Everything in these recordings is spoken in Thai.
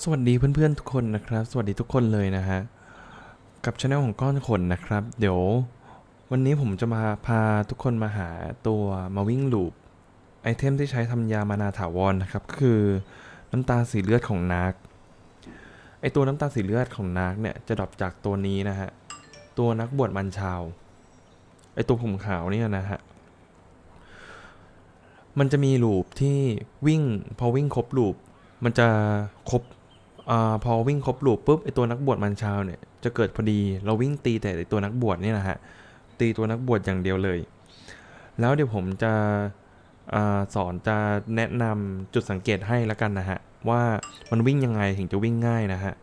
สวัสดีเพื่อนๆทุกคนนะครับ สวัสดีทุกคนเลยนะฮะ กับช anel ของก้อนขนนะครับ เดี๋ยววันนี้ผมจะมาพาทุกคนมาหาตัวมาวิ่งลูปไอเทมที่ใช้ทำยามานาถาวรนะครับก็คือน้ำตาสีเลือดของนาร์กไอตัวน้ำตาสีเลือดของนาร์กเนี่ยจะดรอปจากตัวนี้นะฮะ ตัวนักบวชมันชาว ไอตัวผมขาวเนี่ยนะฮะ มันจะมีลูปที่วิ่งพอวิ่งครบลูปมันจะครบ อพอวิ่งครบลูปปุ๊บไอตัวนักบวชมันชาวเนี่ยจะเกิดพอดีเราวิ่งตีแต่ไอตัวนักบวชนี่นะฮะตีตัวนักบวชอย่างเดียวเลย แล้วเดี๋ยวผมจะอสอนจะแนะนำจุดสังเกตให้แล้วกันนะฮะว่ามันวิ่งยังไงถึงจะวิ่งง่ายนะฮะ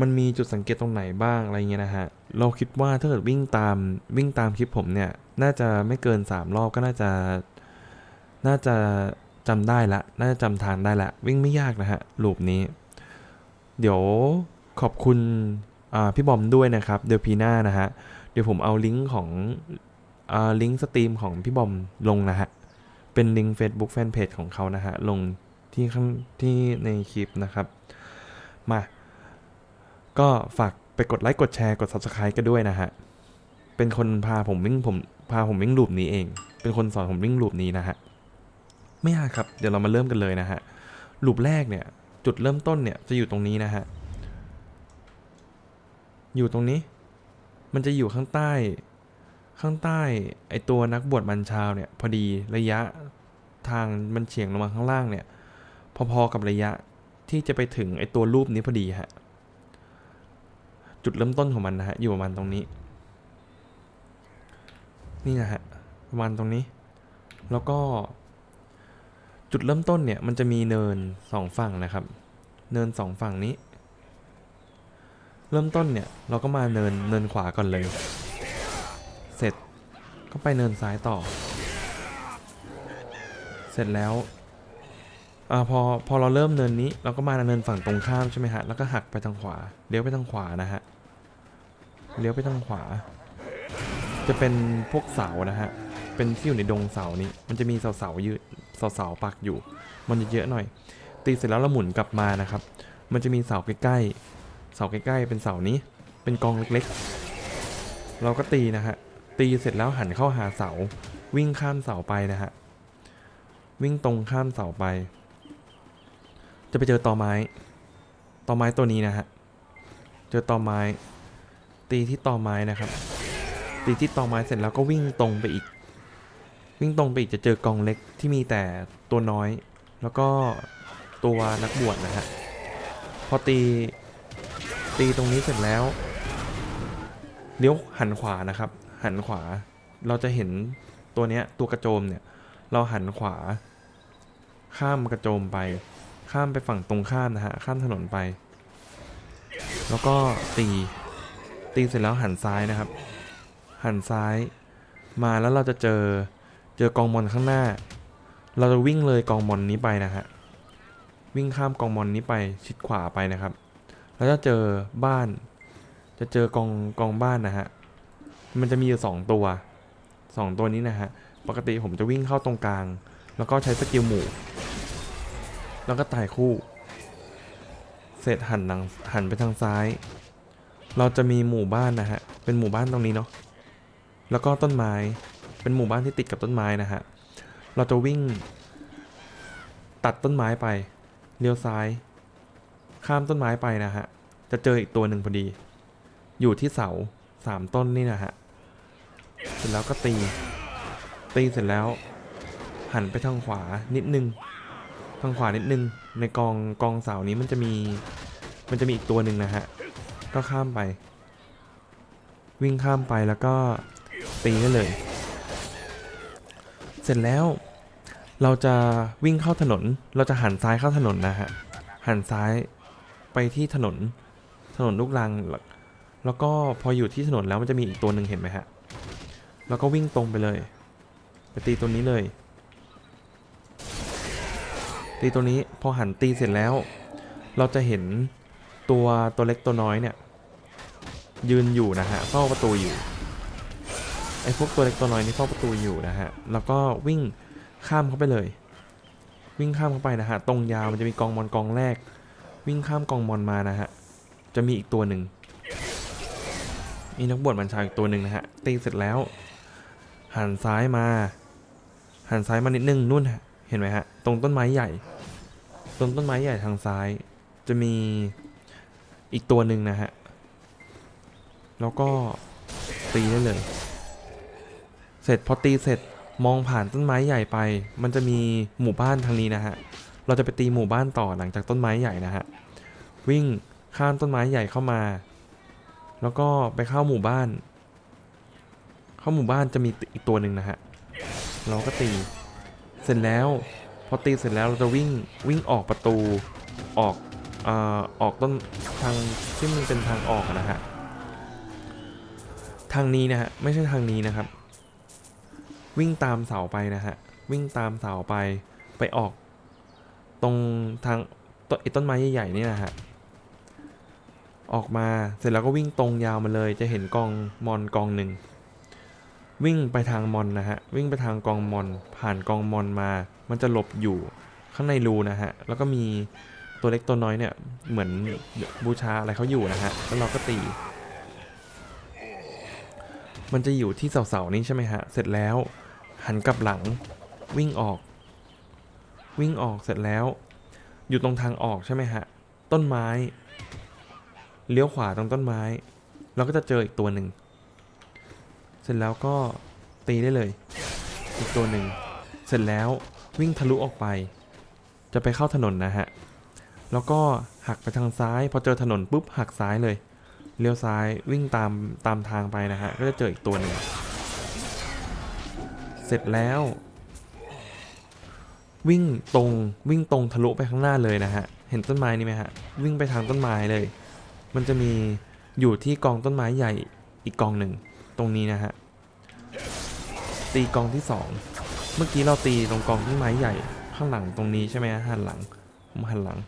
มันมีจุดสังเกตตรงไหนบ้างอะไรเงี้ยนะฮะเราคิดว่าถ้าเกิดวิ่งตามวิ่งตามคลิปผมเนี่ยน่าจะไม่เกิน 3 รอบก็น่าจะน่าจะ จำได้ละ น่าจะจำทางได้ละ วิ่งไม่ยากนะฮะลูปนี้ เดี๋ยวขอบคุณพี่บอมด้วยนะครับ เดี๋ยวพีหน้านะฮะ เดี๋ยวผมเอาลิงก์ของอลิงก์สตรีมของพี่บอมลงนะฮะ เป็นลิงก์ Facebook Fanpage ของเขานะฮะ ลงที่ข้างที่ในคลิปนะครับ มา ก็ฝากไปกดไลค์กดแชร์กด Subscribe กันด้วยนะฮะ เป็นคนพาผมวิ่งผมพาผมวิ่งลูปนี้เอง เป็นคนสอนผมวิ่งลูปนี้นะฮะ ไม่ยากครับ เดี๋ยวเรามาเริ่มกันเลยนะฮะลูปแรกเนี่ยจุดเริ่มต้นเนี่ยจะอยู่ตรงนี้นะฮะ อยู่ตรงนี้ มันจะอยู่ข้างใต้ ข้างใต้ไอตัวนักบวชมันชาวเนี่ย พอดีระยะทางมันเฉียงลงมาข้างล่างเนี่ย พอๆกับระยะที่จะไปถึงไอตัวรูปนี้พอดีฮะ จุดเริ่มต้นของมันนะฮะ อยู่ประมาณตรงนี้ นี่นะฮะ ประมาณตรงนี้ แล้วก็ จุดเริ่มต้นเนี่ยมันจะมีเนินสองฝั่งนะครับ เนินสองฝั่งนี้ เริ่มต้นเนี่ยเราก็มาเนินเนินขวาก่อนเลย เสร็จก็ไปเนินซ้ายต่อ เสร็จแล้วอาพอพอเราเริ่มเนินนี้เราก็มาเนินฝั่งตรงข้ามใช่ไหมฮะแล้วก็หักไปทางขวาเลี้ยวไปทางขวานะฮะเลี้ยวไปทางขวา จะเป็นพวกเสานะฮะเป็นที่อยู่ในดงเสานี้มันจะมีเสาเสายืด เสาๆปักอยู่ มันจะเยอะหน่อย ตีเสร็จแล้วเราหมุนกลับมานะครับ มันจะมีเสาใกล้ๆเสาใกล้ๆเป็นเสานี้ เป็นกองเล็กๆ เราก็ตีนะฮะตีเสร็จแล้วหันเข้าหาเสา วิ่งข้ามเสาไปนะฮะวิ่งตรงข้ามเสาไป จะไปเจอตอไม้ตอไม้ตัวนี้นะฮะเจอตอไม้ ตีที่ตอไม้นะครับ ตีที่ตอไม้เสร็จแล้วก็วิ่งตรงไปอีก วิ่งตรงไปอีกจะเจอกองเล็กที่มีแต่ตัวน้อย แล้วก็ตัวนักบวชนะฮะ พอตีตีตรงนี้เสร็จแล้วเลี้ยวหันขวานะครับ หันขวา เราจะเห็นตัวเนี้ยตัวกระโจมเนี่ย เราหันขวา ข้ามกระโจมไป ข้ามไปฝั่งตรงข้ามนะฮะ ข้ามถนนไป แล้วก็ตีตีเสร็จแล้วหันซ้ายนะครับ หันซ้ายมาแล้วเราจะเจอ เจอกองมอนข้างหน้า เราจะวิ่งเลยกองมอนนี้ไปนะฮะ วิ่งข้ามกองมอนนี้ไปชิดขวาไปนะครับ แล้วจะเจอบ้าน จะเจอกองกองบ้านนะฮะ มันจะมีอยู่สองตัวสองตัวนี้นะฮะ ปกติผมจะวิ่งเข้าตรงกลาง แล้วก็ใช้สกิลหมู่ แล้วก็ตายคู่ เสร็จหันหลังหันไปทางซ้าย เราจะมีหมู่บ้านนะฮะ เป็นหมู่บ้านตรงนี้เนาะ แล้วก็ต้นไม้ เป็นหมู่บ้านที่ติดกับต้นไม้นะฮะ เราจะวิ่ง ตัดต้นไม้ไป เลี้ยวซ้าย ข้ามต้นไม้ไปนะฮะ จะเจออีกตัวหนึ่งพอดี อยู่ที่เสาสามต้นนี่นะฮะ เสร็จแล้วก็ตี ตีเสร็จแล้ว หันไปทางขวานิดนึง ทางขวานิดนึง ในกองกองเสานี้มันจะมี มันจะมีอีกตัวหนึ่งนะฮะ ก็ข้ามไป วิ่งข้ามไปแล้วก็ตีได้เลย เสร็จแล้ว เราจะวิ่งเข้าถนน เราจะหันซ้ายเข้าถนนนะฮะ หันซ้ายไปที่ถนน ถนนลูกรังแล้วแล้วก็พออยู่ที่ถนนแล้วมันจะมีอีกตัวหนึ่งเห็นไหมฮะ แล้วก็วิ่งตรงไปเลย ไปตีตัวนี้เลย ตีตัวนี้พอหันตีเสร็จแล้ว เราจะเห็นตัวตัวเล็กตัวน้อยเนี่ย ยืนอยู่นะฮะเฝ้าประตูอยู่ ไอ้พวกตัวเล็กตัวน้อยนี่เฝ้าประตูอยู่นะฮะ แล้วก็วิ่งข้ามเข้าไปเลย วิ่งข้ามเข้าไปนะฮะ ตรงยาวมันจะมีกองมอนกองแรก วิ่งข้ามกองมอนมานะฮะ จะมีอีกตัวหนึ่งมีนักบวชบัญชาอีกตัวหนึ่งนะฮะ ตีเสร็จแล้ว หันซ้ายมา หันซ้ายมานิดนึงนู่นฮะเห็นไหมฮะ ตรงต้นไม้ใหญ่ ตรงต้นไม้ใหญ่ทางซ้าย จะมีอีกตัวหนึ่งนะฮะ แล้วก็ตีได้เลย เสร็จพอตีเสร็จมองผ่านต้นไม้ใหญ่ไป มันจะมีหมู่บ้านทางนี้นะฮะ เราจะไปตีหมู่บ้านต่อหลังจากต้นไม้ใหญ่นะฮะ วิ่งข้ามต้นไม้ใหญ่เข้ามา แล้วก็ไปเข้าหมู่บ้าน เข้าหมู่บ้านจะมีอีกตัวหนึ่งนะฮะ เราก็ตี เสร็จแล้ว พอตีเสร็จแล้วเราจะวิ่งวิ่งออกประตูออกอ่อออกต้นทางที่มันเป็นทางออกนะฮะ ทางนี้นะฮะไม่ใช่ทางนี้นะครับ วิ่งตามเสาไปนะฮะ วิ่งตามเสาไป ไปออก ตรงทางต้นไอ้ต้นไม้ใหญ่ๆนี่นะฮะ ออกมาเสร็จแล้วก็วิ่งตรงยาวมาเลย จะเห็นกองมอนกองหนึ่ง วิ่งไปทางมอนนะฮะ วิ่งไปทางกองมอน ผ่านกองมอนมา มันจะหลบอยู่ข้างในรูนะฮะ แล้วก็มีตัวเล็กตัวน้อยเนี่ยเหมือนบูชาอะไรเขาอยู่นะฮะ แล้วเราก็ตี มันจะอยู่ที่เสาๆนี้ใช่ไหมฮะ เสร็จแล้ว หันกลับหลัง วิ่งออก วิ่งออกเสร็จแล้ว อยู่ตรงทางออกใช่ไหมฮะ ต้นไม้ เลี้ยวขวาตรงต้นไม้ เราก็จะเจออีกตัวหนึ่ง เสร็จแล้วก็ตีได้เลย อีกตัวหนึ่ง เสร็จแล้ววิ่งทะลุออกไป จะไปเข้าถนนนะฮะ แล้วก็หักไปทางซ้าย พอเจอถนนปุ๊บหักซ้ายเลย เลี้ยวซ้ายวิ่งตามตามทางไปนะฮะ ก็จะเจออีกตัวหนึ่ง ร็จแล้ว วิ่งตรงวิ่งตรงทะลุไปข้างหน้าเลยนะฮะ เห็นต้นไม้นี่ไหมฮะ วิ่งไปทางต้นไม้เลย มันจะมีอยู่ที่กองต้นไม้ใหญ่อีกกองหนึ่งตรงนี้นะฮะ ตีกองที่สองเมื่อกี้เราตีตรงกองต้นไม้ใหญ่ข้างหลังตรงนี้ใช่ไหมฮะหันหลังผมหันหลัง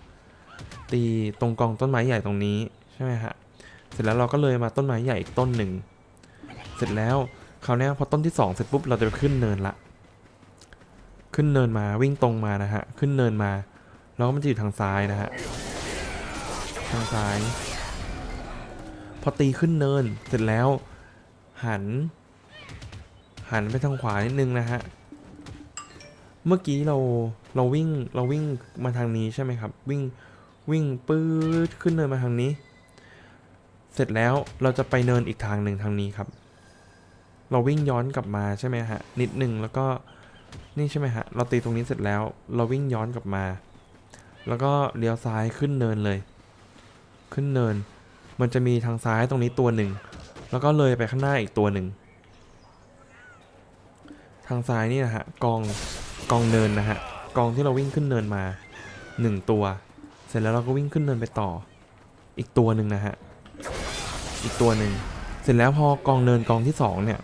ตีตรงกองต้นไม้ใหญ่ตรงนี้ใช่ไหมฮะ เสร็จแล้วเราก็เลยมาต้นไม้ใหญ่อีกต้นหนึ่ง เสร็จแล้ว คราวนี้พอต้นที่สองเสร็จปุ๊บเราจะไปขึ้นเนินละ ขึ้นเนินมาวิ่งตรงมานะฮะ ขึ้นเนินมา แล้วมันจะอยู่ทางซ้ายนะฮะ ทางซ้าย พอตีขึ้นเนินเสร็จแล้ว หัน หันไปทางขวานิดนึงนะฮะ เมื่อกี้เราเราวิ่งเราวิ่งมาทางนี้ใช่ไหมครับ วิ่งวิ่งปื๊ดขึ้นเนินมาทางนี้ เสร็จแล้วเราจะไปเนินอีกทางหนึ่งทางนี้ครับ เราวิ่งย้อนกลับมาใช่ไหมฮะนิดหนึ่งแล้วก็นี่ใช่ไหมฮะเราตีตรงนี้เสร็จแล้ว เราวิ่งย้อนกลับมา แล้วก็เลี้ยวซ้ายขึ้นเนินเลย ขึ้นเนิน มันจะมีทางซ้ายตรงนี้ตัวหนึ่งแล้วก็เลยไปข้างหน้าอีกตัวหนึ่งทางซ้ายนี่นะฮะกองกองเนินนะฮะกองที่เราวิ่งขึ้นเนินมาหนึ่งตัว เสร็จแล้วเราก็วิ่งขึ้นเนินไปต่อ อีกตัวหนึ่งนะฮะอีกตัวหนึ่งเสร็จแล้วพอกองเนินกองที่สองเนี่ย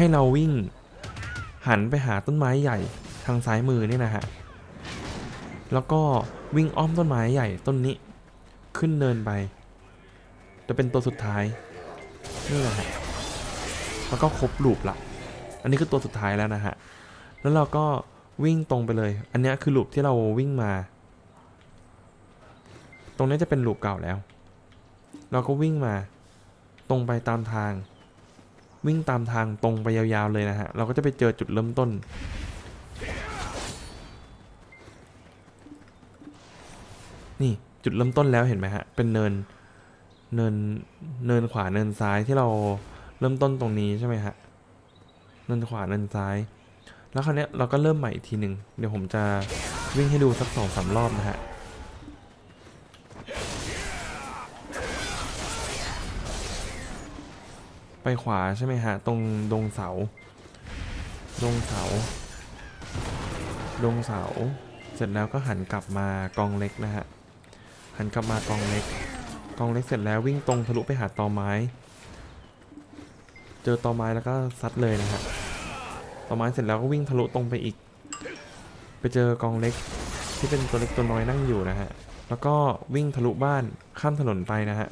ให้เราวิ่ง หันไปหาต้นไม้ใหญ่ทางซ้ายมือเนี่ยนะฮะ แล้วก็วิ่งอ้อมต้นไม้ใหญ่ต้นนี้ ขึ้นเนินไป จะเป็นตัวสุดท้ายนี่แหละฮะแล้วก็ครบลูปละอันนี้คือตัวสุดท้ายแล้วนะฮะ แล้วเราก็วิ่งตรงไปเลย อันนี้คือลูปที่เราวิ่งมา ตรงนี้จะเป็นลูปเก่าแล้ว เราก็วิ่งมา ตรงไปตามทาง วิ่งตามทางตรงไปยาวๆเลยนะฮะ เราก็จะไปเจอจุดเริ่มต้น นี่จุดเริ่มต้นแล้วเห็นไหมฮะ เป็นเนิน เนิน เนินขวาเนินซ้ายที่เราเริ่มต้นตรงนี้ใช่ไหมฮะ เนินขวาเนินซ้าย แล้วคราวนี้เราก็เริ่มใหม่อีกทีหนึ่ง เดี๋ยวผมจะวิ่งให้ดูสักสองสามรอบนะฮะ ไปขวาใช่ไหมฮะ ตรงดงเสา ดงเสา ดงเสา เสร็จแล้วก็หันกลับมากองเล็กนะฮะ หันกลับมากองเล็ก กองเล็กเสร็จแล้ววิ่งตรงทะลุไปหาตอไม้ เจอตอไม้แล้วก็ซัดเลยนะฮะ ตอไม้เสร็จแล้วก็วิ่งทะลุตรงไปอีก ไปเจอกองเล็กที่เป็นตัวเล็กตัวน้อยนั่งอยู่นะฮะ แล้วก็วิ่งทะลุบ้านข้ามถนนไปนะฮะ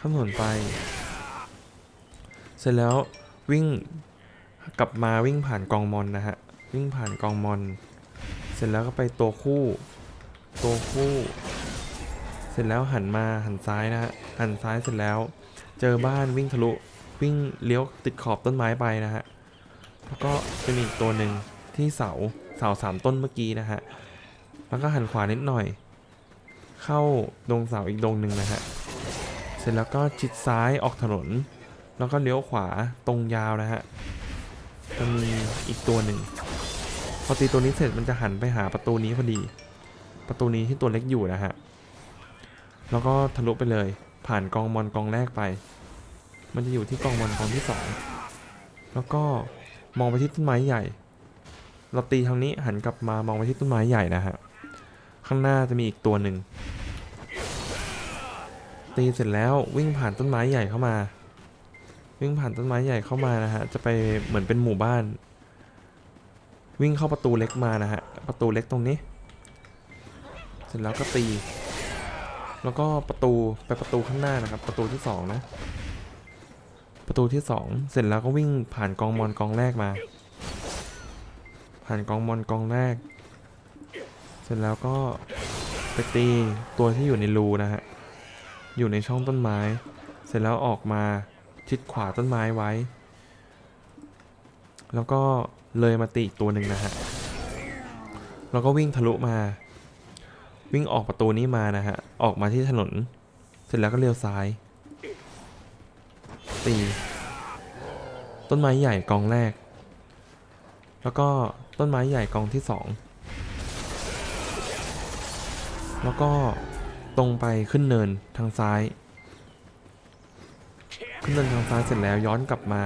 ข้ามถนนไป เสร็จแล้ววิ่งกลับมาวิ่งผ่านกองมอนนะฮะ วิ่งผ่านกองมอน เสร็จแล้วก็ไปตัวคู่ ตัวคู่ เสร็จแล้วหันมาหันซ้ายนะฮะ หันซ้ายเสร็จแล้ว เจอบ้านวิ่งทะลุวิ่งเลี้ยวติดขอบต้นไม้ไปนะฮะ แล้วก็จะมีอีกตัวหนึ่งที่เสาเสาสามต้นเมื่อกี้นะฮะ แล้วก็หันขวานิดหน่อย เข้าดงเสาอีกดงหนึ่งนะฮะ เสร็จแล้วก็ชิดซ้ายออกถนน แล้วก็เลี้ยวขวาตรงยาวนะฮะ จะมีอีกตัวหนึ่ง พอตีตัวนี้เสร็จมันจะหันไปหาประตูนี้พอดี ประตูนี้ที่ตัวเล็กอยู่นะฮะ แล้วก็ทะลุไปเลย ผ่านกองมอนกองแรกไป มันจะอยู่ที่กองมอนกองที่สองแล้วก็มองไปที่ต้นไม้ใหญ่ เราตีทางนี้หันกลับมามองไปที่ต้นไม้ใหญ่นะฮะ ข้างหน้าจะมีอีกตัวหนึ่งตีเสร็จแล้ววิ่งผ่านต้นไม้ใหญ่เข้ามา วิ่งผ่านต้นไม้ใหญ่เข้ามานะฮะ จะไปเหมือนเป็นหมู่บ้าน วิ่งเข้าประตูเล็กมานะฮะ ประตูเล็กตรงนี้ เสร็จแล้วก็ตี แล้วก็ประตูไปประตูข้างหน้านะครับ ประตูที่สองนะ ประตูที่สองเสร็จแล้วก็วิ่งผ่านกองมอนกองแรกมา ผ่านกองมอนกองแรก เสร็จแล้วก็ไปตีตัวที่อยู่ในรูนะฮะ อยู่ในช่องต้นไม้ เสร็จแล้วออกมา ชิดขวาต้นไม้ไว้ แล้วก็เลยมาตีอีกตัวหนึ่งนะฮะ แล้วก็วิ่งทะลุมา วิ่งออกประตูนี้มานะฮะ ออกมาที่ถนน เสร็จแล้วก็เลี้ยวซ้าย ตี ต้นไม้ใหญ่กองแรก แล้วก็ต้นไม้ใหญ่กองที่สอง แล้วก็ตรงไปขึ้นเนินทางซ้าย ขึ้นเนินทางซ้ายเสร็จแล้วย้อนกลับมา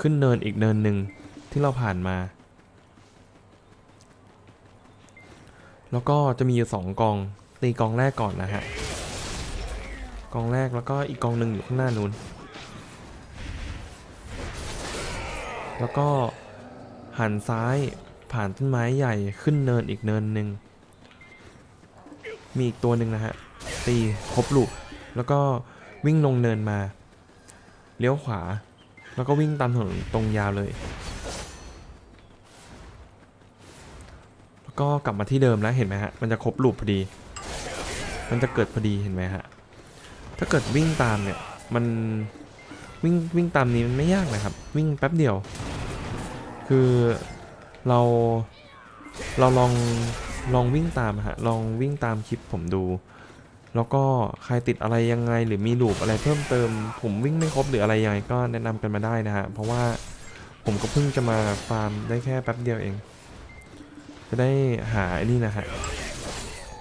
ขึ้นเนินอีกเนินหนึ่งที่เราผ่านมา แล้วก็จะมีอยู่สองกอง ตีกองแรกก่อนนะฮะ กองแรกแล้วก็อีกกองหนึ่งอยู่ข้างหน้านู้น แล้วก็หันซ้ายผ่านต้นไม้ใหญ่ขึ้นเนินอีกเนินหนึ่ง มีอีกตัวหนึ่งนะฮะ ตีครบลูก แล้วก็วิ่งลงเนินมา เลี้ยวขวา แล้วก็วิ่งตามถนนตรงยาวเลย แล้วก็กลับมาที่เดิมแล้วเห็นไหมฮะ มันจะครบลูปพอดี มันจะเกิดพอดีเห็นไหมฮะ ถ้าเกิดวิ่งตามเนี่ย มันวิ่งวิ่งตามนี้มันไม่ยากนะครับ วิ่งแป๊บเดียว คือเราเราลองลองวิ่งตามฮะ ลองวิ่งตามคลิปผมดู แล้วก็ใครติดอะไรยังไงหรือมีลูปอะไรเพิ่มเติม ผมวิ่งไม่ครบหรืออะไรยังไงก็แนะนำกันมาได้นะฮะ เพราะว่าผมก็เพิ่งจะมาฟาร์มได้แค่แป๊บเดียวเอง จะได้หาไอ้นี่นะฮะ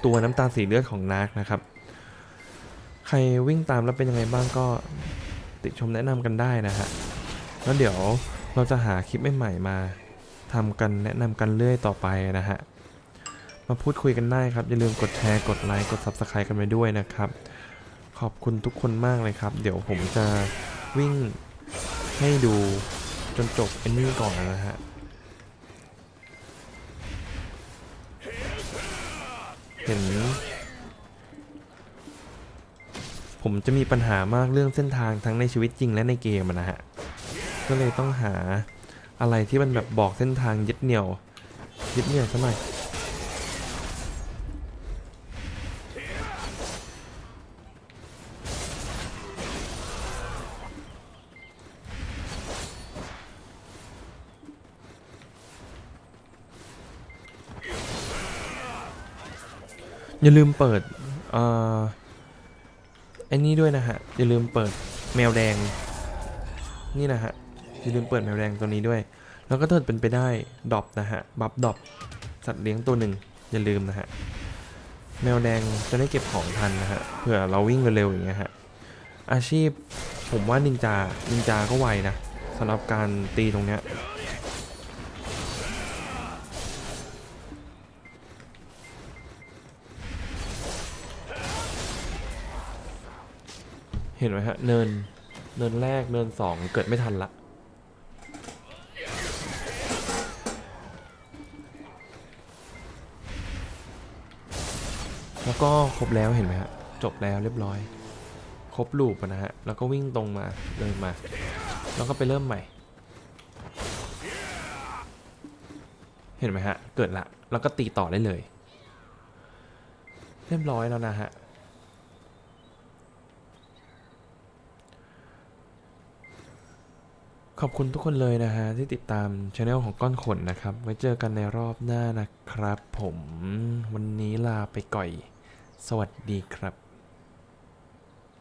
ตัวน้ำตาลสีเลือดของนาร์กนะครับ ใครวิ่งตามแล้วเป็นยังไงบ้างก็ติชมแนะนำกันได้นะฮะ แล้วเดี๋ยวเราจะหาคลิปใหม่ๆมาทำกันแนะนำกันเรื่อยต่อไปนะฮะ มาพูดคุยกันได้ครับ อย่าลืมกดแชร์กดไลค์กด Subscribe กันไปด้วยนะครับ ขอบคุณทุกคนมากเลยครับ เดี๋ยวผมจะวิ่งให้ดูจนจบเอนนี่ก่อนนะฮะเห็น ผมจะมีปัญหามากเรื่องเส้นทางทั้งในชีวิตจริงและในเกมนะฮะ ก็เลยต้องหาอะไรที่มันแบบบอกเส้นทางยึดเหนี่ยวยึดเหนี่ยวซะหน่อย อย่าลืมเปิดอ่อไอ้นี่ด้วยนะฮะ อย่าลืมเปิดแมวแดง นี่นะฮะ อย่าลืมเปิดแมวแดงตัวนี้ด้วย แล้วก็ถ้าเกิดเป็นไปได้ดรอปนะฮะ บัฟดรอปสัตว์เลี้ยงตัวหนึ่ง อย่าลืมนะฮะ แมวแดงจะได้เก็บของทันนะฮะ เผื่อเราวิ่งเร็วๆอย่างเงี้ยฮะ อาชีพผมว่านินจา นินจาก็ไวนะสำหรับการตีตรงเนี้ย เห็นไหมฮะ เนิน เนินแรก เนินสองเกิดไม่ทันละแล้วก็ครบแล้วเห็นไหมฮะ จบแล้วเรียบร้อย ครบลูปนะฮะ แล้วก็วิ่งตรงมาเดินมา แล้วก็ไปเริ่มใหม่ เห็นไหมฮะ เกิดละ แล้วก็ตีต่อได้เลย เรียบร้อยแล้วนะฮะ ขอบคุณทุกคนเลยนะฮะ ที่ติดตามช anel ของก้อนขนนะครับ ไว้เจอกันในรอบหน้านะครับผม วันนี้ลาไปก่อย สวัสดีครับ